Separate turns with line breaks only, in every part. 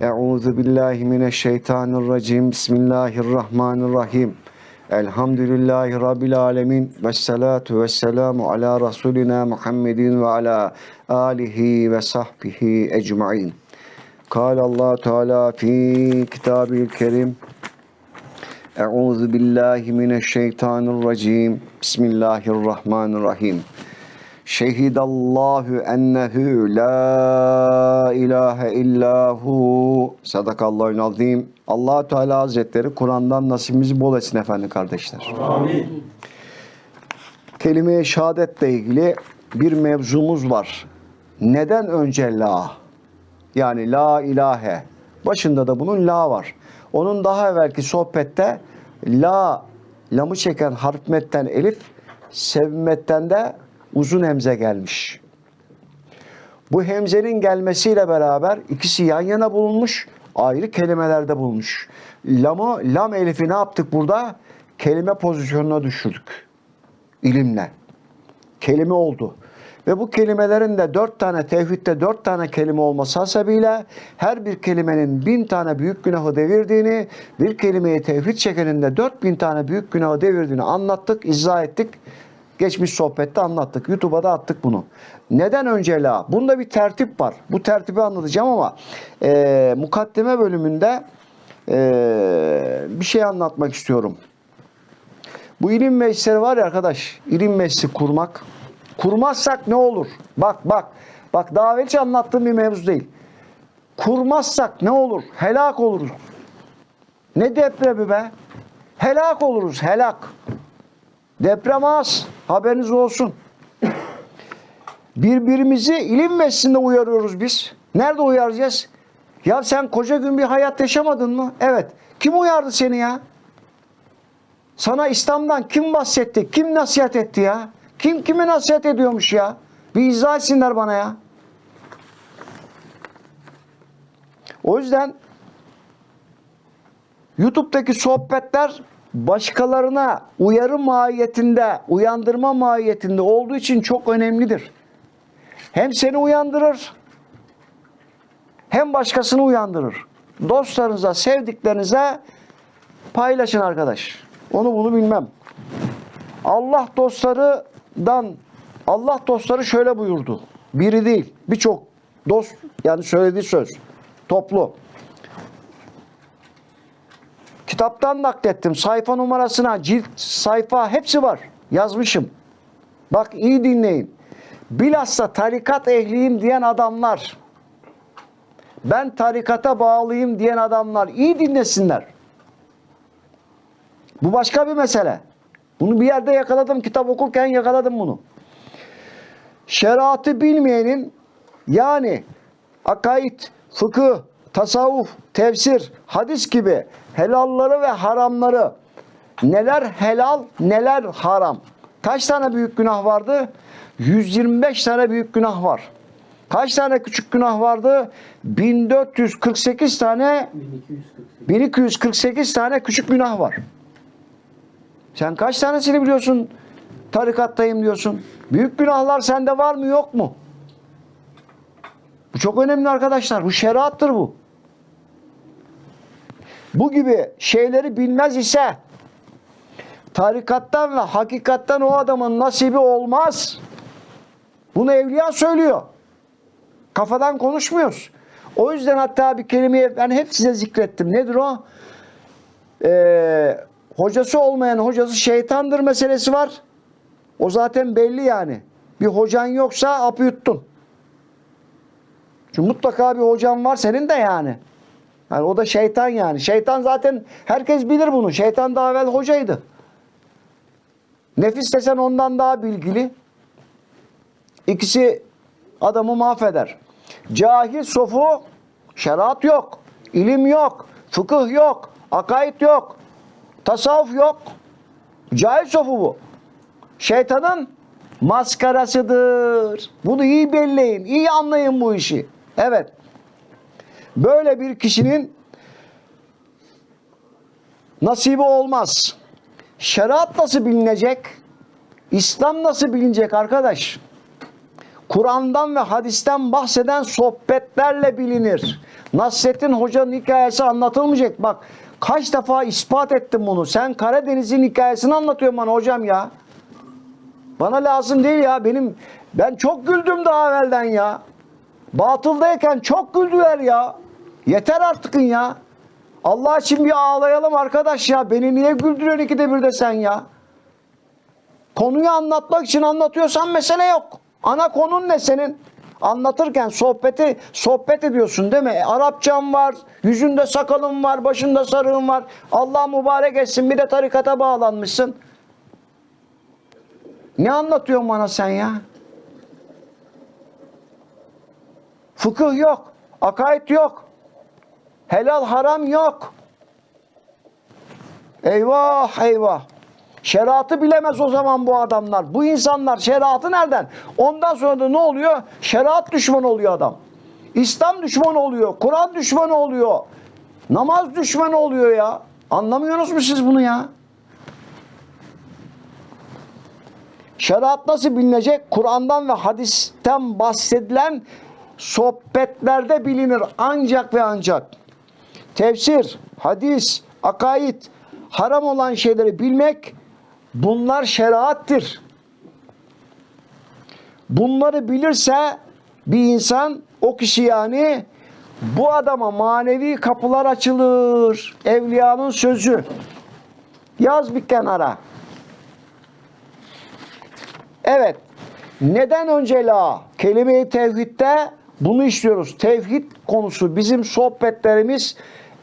Euzu billahi mineşşeytanirracim. Bismillahirrahmanirrahim. Elhamdülillahi rabbil alamin ve salatu vesselamu ala rasulina Muhammedin ve ala alihi ve sahbihi ecmaîn. Kâle Allah Teala fi kitabil kerim. Euzu billahi mineşşeytanirracim. Bismillahirrahmanirrahim. Şehidallahu ennehu la ilahe illahu sadakallahul azim. allah Teala Hazretleri Kur'an'dan nasibimizi bol etsin efendim kardeşler.
Amin.
Kelime-i şehadetle ilgili bir mevzumuz var. Neden önce la? Yani la ilahe. Başında da bunun la var. Onun daha evvelki sohbette la, lamı çeken harf metten elif, sevmetten de uzun hemze gelmiş. Bu hemzenin gelmesiyle beraber ikisi yan yana bulunmuş, ayrı kelimelerde bulunmuş. Lamı, lam elifi ne yaptık burada? Kelime pozisyonuna düşürdük. İlimle. Kelime oldu. Ve bu kelimelerin de dört tane tevhidde dört tane kelime olması hasebiyle her bir kelimenin bin tane büyük günahı devirdiğini, bir kelimeyi tevhid çekenin de dört bin tane büyük günahı devirdiğini anlattık, izah ettik. Geçmiş sohbette anlattık. YouTube'a da attık bunu. Neden önce la? Bunda bir tertip var. Bu tertibi anlatacağım ama e, mukaddeme bölümünde e, bir şey anlatmak istiyorum. Bu ilim meclisleri var ya arkadaş, ilim meclisi kurmak. Kurmazsak ne olur? Bak bak, bak daha evvel anlattığım bir mevzu değil. Kurmazsak ne olur? Helak oluruz. Ne depremi be? Helak oluruz, helak. Deprem az, haberiniz olsun. Birbirimizi ilim meclisinde uyarıyoruz biz. Nerede uyaracağız? Ya sen koca gün bir hayat yaşamadın mı? Evet. Kim uyardı seni ya? Sana İslam'dan kim bahsetti? Kim nasihat etti ya? Kim kime nasihat ediyormuş ya? Bir izah etsinler bana ya. O yüzden YouTube'daki sohbetler başkalarına uyarı mahiyetinde, uyandırma mahiyetinde olduğu için çok önemlidir. Hem seni uyandırır, hem başkasını uyandırır. Dostlarınıza, sevdiklerinize paylaşın arkadaş. Onu bunu bilmem. Allah dostlarından Allah dostları şöyle buyurdu. Biri değil, birçok dost yani söylediği söz. Toplu. Kitaptan naklettim. Sayfa numarasına, cilt, sayfa hepsi var. Yazmışım. Bak iyi dinleyin. Bilhassa tarikat ehliyim diyen adamlar, ben tarikata bağlıyım diyen adamlar iyi dinlesinler. Bu başka bir mesele. Bunu bir yerde yakaladım. Kitap okurken yakaladım bunu. Şeriatı bilmeyenin yani akaid, fıkıh, tasavvuf, tefsir, hadis gibi helalları ve haramları neler helal neler haram. Kaç tane büyük günah vardı? 125 tane büyük günah var. Kaç tane küçük günah vardı? 1448 tane
1248.
1248 tane küçük günah var. Sen kaç tanesini biliyorsun? Tarikattayım diyorsun. Büyük günahlar sende var mı yok mu? Bu çok önemli arkadaşlar. Bu şeriattır bu. Bu gibi şeyleri bilmez ise tarikattan ve hakikattan o adamın nasibi olmaz. Bunu evliya söylüyor. Kafadan konuşmuyoruz. O yüzden hatta bir kelimeyi ben hep size zikrettim. Nedir o? Ee, hocası olmayan hocası şeytandır meselesi var. O zaten belli yani. Bir hocan yoksa apı yuttun. Çünkü mutlaka bir hocan var senin de yani. Yani o da şeytan yani. Şeytan zaten herkes bilir bunu. Şeytan daha evvel hocaydı. Nefis desen ondan daha bilgili. İkisi adamı mahveder. Cahil sofu şeriat yok. ilim yok. Fıkıh yok. Akaid yok. Tasavvuf yok. Cahil sofu bu. Şeytanın maskarasıdır. Bunu iyi belleyin. iyi anlayın bu işi. Evet. Böyle bir kişinin nasibi olmaz. Şeriat nasıl bilinecek? İslam nasıl bilinecek arkadaş? Kur'an'dan ve hadisten bahseden sohbetlerle bilinir. Nasrettin Hoca'nın hikayesi anlatılmayacak. Bak kaç defa ispat ettim bunu. Sen Karadeniz'in hikayesini anlatıyorsun bana hocam ya. Bana lazım değil ya. Benim ben çok güldüm daha evvelden ya. Batıldayken çok güldüler ya. Yeter artık ya. Allah için bir ağlayalım arkadaş ya. Beni niye güldürüyorsun ikide bir de sen ya? Konuyu anlatmak için anlatıyorsan mesele yok. Ana konun ne senin? Anlatırken sohbeti sohbet ediyorsun değil mi? E, Arapçam var, yüzünde sakalın var, başında sarığın var. Allah mübarek etsin bir de tarikata bağlanmışsın. Ne anlatıyorsun bana sen ya? Fıkıh yok, akaid yok. Helal haram yok. Eyvah eyvah. Şeriatı bilemez o zaman bu adamlar. Bu insanlar şeriatı nereden? Ondan sonra da ne oluyor? Şeriat düşmanı oluyor adam. İslam düşmanı oluyor. Kur'an düşmanı oluyor. Namaz düşmanı oluyor ya. Anlamıyorsunuz mu siz bunu ya? Şeriat nasıl bilinecek? Kur'an'dan ve hadisten bahsedilen sohbetlerde bilinir. Ancak ve ancak. Tefsir, hadis, akaid, haram olan şeyleri bilmek bunlar şeriattir. Bunları bilirse bir insan o kişi yani bu adama manevi kapılar açılır. Evliyanın sözü. Yaz bir kenara. Evet. Neden önce la? Kelime-i tevhidde bunu işliyoruz. Tevhid konusu bizim sohbetlerimiz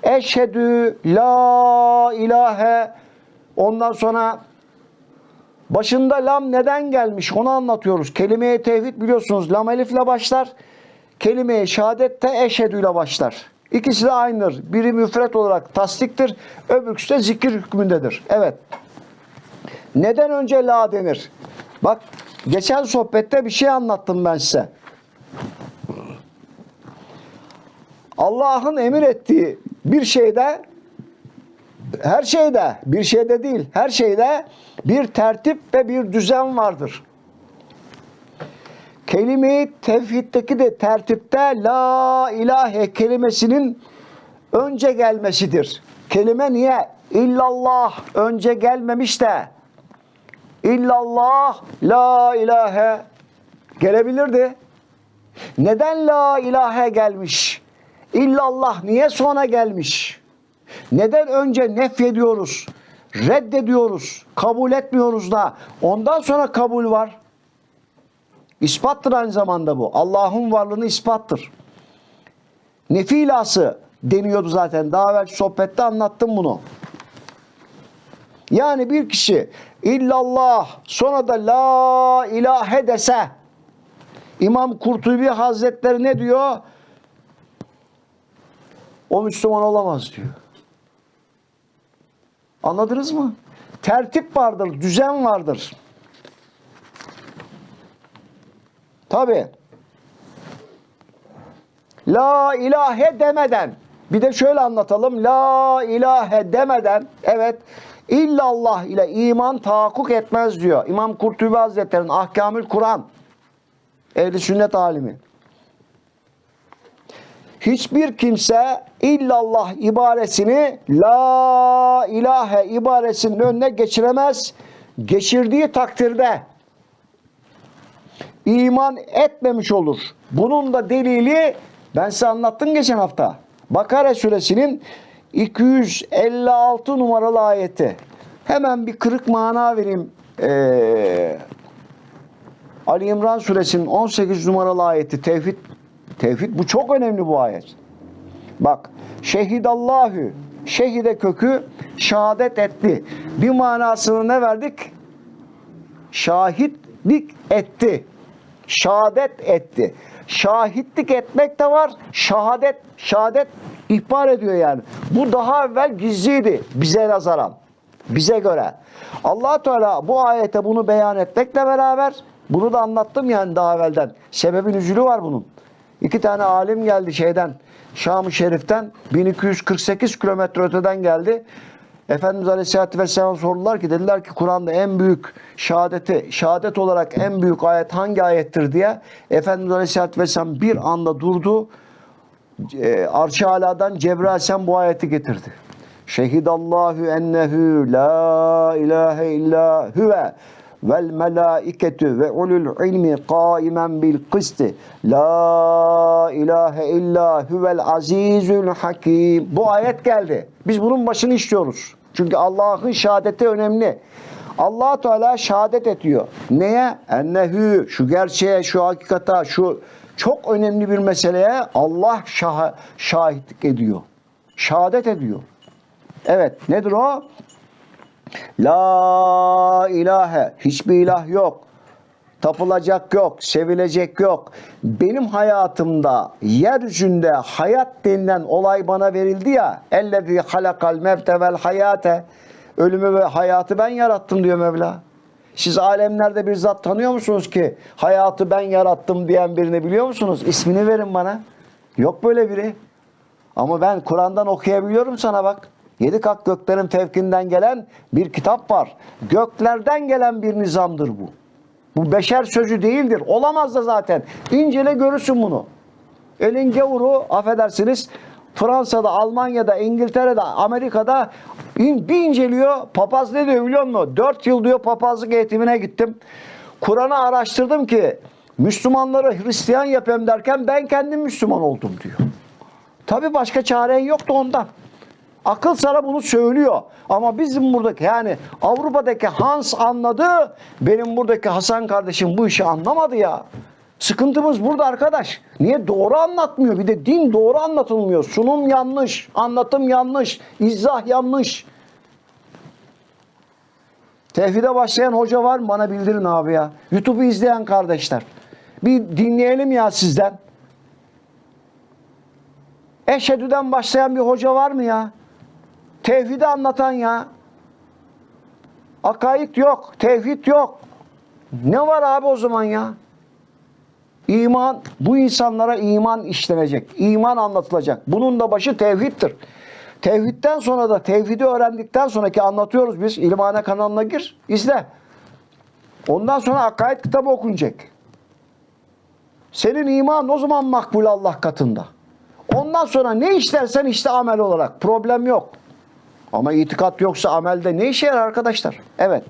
eşhedü la ilahe ondan sonra başında lam neden gelmiş onu anlatıyoruz. Kelime-i tevhid biliyorsunuz lam elifle başlar. Kelime-i şehadet de eşhedü ile başlar. İkisi de aynıdır. Biri müfret olarak tasdiktir, öbürküsü de zikir hükmündedir. Evet. Neden önce la denir? Bak geçen sohbette bir şey anlattım ben size. Allah'ın emir ettiği bir şeyde her şeyde bir şeyde değil her şeyde bir tertip ve bir düzen vardır. Kelime-i tevhiddeki de tertipte la ilahe kelimesinin önce gelmesidir. Kelime niye? İllallah önce gelmemiş de illallah la ilahe gelebilirdi. Neden la ilahe gelmiş? İllallah niye sonra gelmiş? Neden önce nefyediyoruz? Reddediyoruz. Kabul etmiyoruz da ondan sonra kabul var. İspattır aynı zamanda bu. Allah'ın varlığını ispattır. Nefi ilası deniyordu zaten. Daha evvel sohbette anlattım bunu. Yani bir kişi illallah sonra da la ilahe dese İmam Kurtubi Hazretleri ne diyor? O Müslüman olamaz diyor. Anladınız mı? Tertip vardır, düzen vardır. Tabi. La ilahe demeden bir de şöyle anlatalım. La ilahe demeden evet illallah ile iman tahakkuk etmez diyor. İmam Kurtubi Hazretleri'nin Ahkamül Kur'an ehli sünnet alimi. Hiçbir kimse illallah ibaresini la ilahe ibaresinin önüne geçiremez. Geçirdiği takdirde iman etmemiş olur. Bunun da delili ben size anlattım geçen hafta. Bakara suresinin 256 numaralı ayeti. Hemen bir kırık mana vereyim. Ee, Ali İmran suresinin 18 numaralı ayeti tevhid tevhid bu çok önemli bu ayet. Bak şehidallahu şehide kökü şehadet etti. Bir manasını ne verdik? Şahitlik etti. Şehadet etti. Şahitlik etmek de var. Şehadet, şehadet ihbar ediyor yani. Bu daha evvel gizliydi bize nazaran. Bize göre. allah Teala bu ayete bunu beyan etmekle beraber bunu da anlattım yani daha evvelden. Sebebin üzülü var bunun. İki tane alim geldi şeyden Şam-ı Şerif'ten 1248 kilometre öteden geldi. Efendimiz Aleyhisselatü Vesselam sordular ki dediler ki Kur'an'da en büyük şehadeti, şehadet olarak en büyük ayet hangi ayettir diye Efendimiz Aleyhisselatü Vesselam bir anda durdu. E, Arş-ı Ala'dan Cebrail Aleyhisselam bu ayeti getirdi. Şehidallahu ennehu la ilahe illa huve vel melaiketu ve ulul ilmi kaimen bil kısti la ilahe illa huvel azizül hakim. Bu ayet geldi. Biz bunun başını işliyoruz. Çünkü Allah'ın şehadeti önemli. Allah Teala şehadet ediyor. Neye? Ennehu şu gerçeğe şu hakikata şu çok önemli bir meseleye Allah şah şahitlik ediyor. Şehadet ediyor. Evet nedir o La ilahe, hiçbir ilah yok. Tapılacak yok, sevilecek yok. Benim hayatımda, yeryüzünde hayat denilen olay bana verildi ya. Ellezî halakal mevte vel hayate. Ölümü ve hayatı ben yarattım diyor Mevla. Siz alemlerde bir zat tanıyor musunuz ki hayatı ben yarattım diyen birini biliyor musunuz? İsmini verin bana. Yok böyle biri. Ama ben Kur'an'dan okuyabiliyorum sana bak. Yedi kat göklerin fevkinden gelen bir kitap var. Göklerden gelen bir nizamdır bu. Bu beşer sözü değildir. Olamaz da zaten. İncele görürsün bunu. Elin gavuru affedersiniz Fransa'da, Almanya'da, İngiltere'de, Amerika'da in- bir inceliyor. Papaz ne diyor biliyor musun? Dört yıl diyor papazlık eğitimine gittim. Kur'an'ı araştırdım ki Müslümanları Hristiyan yapayım derken ben kendim Müslüman oldum diyor. Tabi başka çaren yoktu ondan. Akıl sana bunu söylüyor. Ama bizim buradaki yani Avrupa'daki Hans anladı. Benim buradaki Hasan kardeşim bu işi anlamadı ya. Sıkıntımız burada arkadaş. Niye doğru anlatmıyor? Bir de din doğru anlatılmıyor. Sunum yanlış, anlatım yanlış, izah yanlış. Tevhide başlayan hoca var mı? Bana bildirin abi ya. YouTube'u izleyen kardeşler. Bir dinleyelim ya sizden. Eşhedü'den başlayan bir hoca var mı ya? Tevhidi anlatan ya. Akaid yok, tevhid yok. Ne var abi o zaman ya? İman, bu insanlara iman işlenecek, iman anlatılacak. Bunun da başı tevhiddir. Tevhidden sonra da tevhidi öğrendikten sonraki anlatıyoruz biz. İlmane kanalına gir, izle. Ondan sonra akaid kitabı okunacak. Senin iman o zaman makbul Allah katında. Ondan sonra ne işlersen işte amel olarak. Problem yok. Ama itikat yoksa amelde ne işe yarar arkadaşlar? Evet.